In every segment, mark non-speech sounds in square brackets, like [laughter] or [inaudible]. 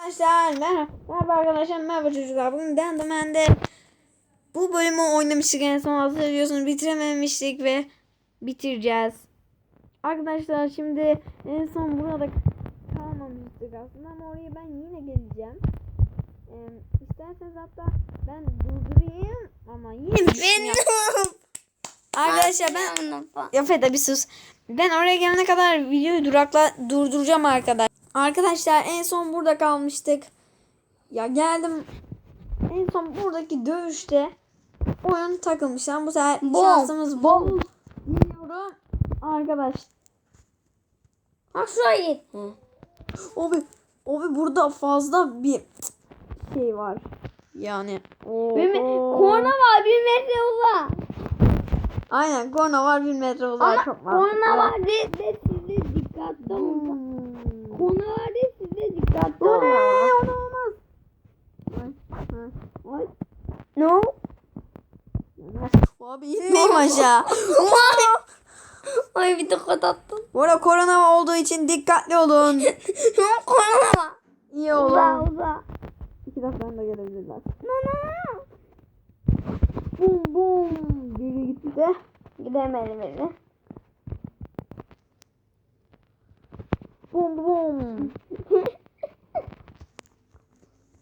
Arkadaşlar merhaba. Merhaba arkadaşlar merhaba çocuklar. Bugün Dendimen'de bu bölümü oynamıştık en son hatırlıyorsunuz bitirememiştik ve bitireceğiz. Arkadaşlar şimdi en son burada kalmamıştık aslında ama oraya ben yine geleceğim. Ee, isterseniz hatta ben durdurayım ama yine yap- Arkadaşlar ben ya Feda bir sus. Ben oraya gelene kadar videoyu durakla durduracağım arkadaş. Arkadaşlar en son burada kalmıştık. Ya geldim. En son buradaki dövüşte oyun takılmış. Lan bu sefer Bol, şansımız bol. Geliyorum. Arkadaş. Ha şuraya git. Abi, abi burada fazla bir şey var. Yani. Bir korna var bir metre uzağa. Aynen korna var bir metre uzağa Ama çok korna var de, de size dikkatli olun. Hmm. Var de size dikkatli O ne? olun. O da olmaz. Ay, ay. Ay. No. Abi inmeyeyim aşağı. Ay bir tokat attım. Bu arada korona olduğu için dikkatli olun. [laughs] korna var. İyi olun. uzağa. İki dakikadan da gelebilirler. No no no. Bum bum. Biri gitti de. Gidemedim beni. Bum bum. [laughs]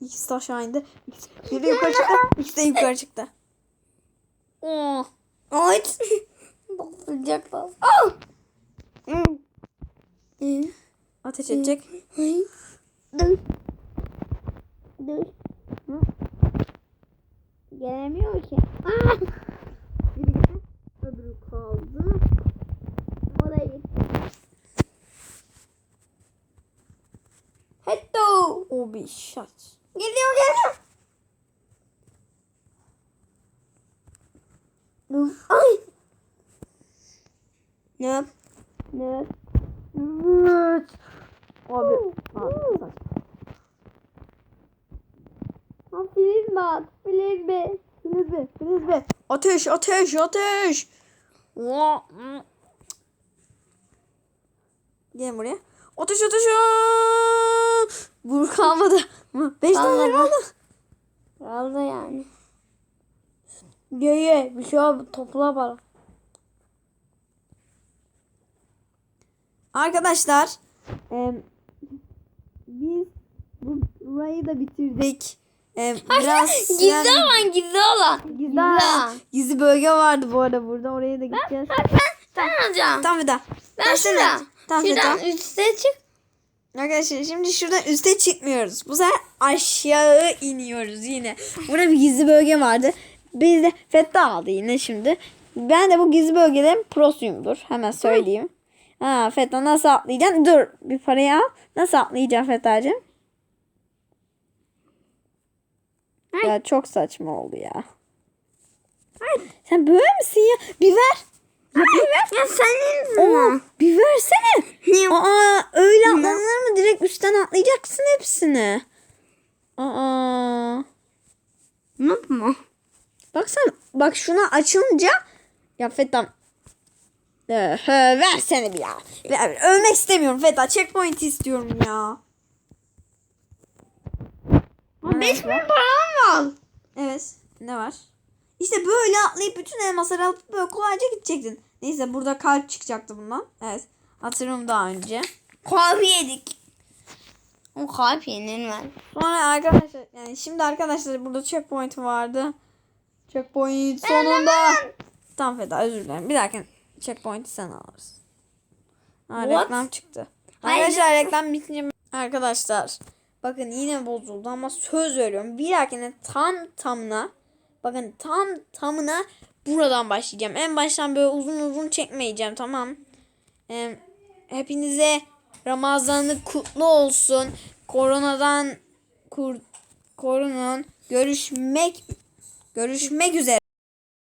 İkisi de aşağı indi. Biri yukarı çıktı. İkisi de yukarı çıktı. Oh. Ay. Bakılacaklar. Oh. Hmm. Ateş edecek. Ay. Dur. Dur. Gelemiyor ki. Ah. Biri gitti. Öbürü kaldı. O da gitti. Hetto. Şat. Geliyor geliyor. Ay. Ne? Ne? Evet. Abi. Abi. film bak. Film be. Filiz Filiz be. Ateş ateş ateş. Gelin buraya. Ateş ateş. aa! Vur kalmadı. Beş tane kaldı. Kaldı yani. Ye ye. Bir şey yap. Topla bana. Arkadaşlar. em, biz bu burayı da bitirdik. Em, [laughs] biraz Gizli yani- olan gizli olan. Gizli, gizli bölge vardı bu arada burada. Oraya da gideceğiz. Ben, ben, ben alacağım. Tamam Feda. Ben Versene. şuradan. Tamam şuradan üste çık. Arkadaşlar şimdi şuradan üste çıkmıyoruz. Bu sefer aşağı iniyoruz yine. Burada bir gizli bölge vardı. Biz de Fetta aldı yine şimdi. Ben de bu gizli bölgelerin prosuyumdur. Hemen söyleyeyim. Ha Fetta nasıl atlayacaksın? Dur bir parayı al. Nasıl atlayacaksın Fetta'cığım? Ya çok saçma oldu ya. Sen böyle misin ya? Bir ver. Ya bir ver. Ya senin Oo, bir versene. Aa mı? Üstten atlayacaksın hepsini. Aa. Unutma. Baksana bak şuna açılınca ya Feta ee, versene bir ya. Ver, ölmek istemiyorum Feta. Checkpoint istiyorum ya. Beş bin param var. Evet. Ne var? İşte böyle atlayıp bütün elmasları alıp böyle kolayca gidecektin. Neyse burada kalp çıkacaktı bundan. Evet. Hatırlıyorum daha önce. Kahve yedik. O kalp yenilmez. Sonra arkadaşlar yani şimdi arkadaşlar burada checkpoint vardı. Checkpoint sonunda. Tamam Feda özür dilerim. Bir dahaki checkpoint'i sen alırsın. Ha, What? reklam çıktı. Hayır. Arkadaşlar reklam bitince arkadaşlar bakın yine bozuldu ama söz veriyorum. Bir dahakine tam tamına bakın tam tamına buradan başlayacağım. En baştan böyle uzun uzun çekmeyeceğim tamam. Ee, hepinize Ramazanı kutlu olsun. Koronadan kur, korunun. Görüşmek görüşmek üzere.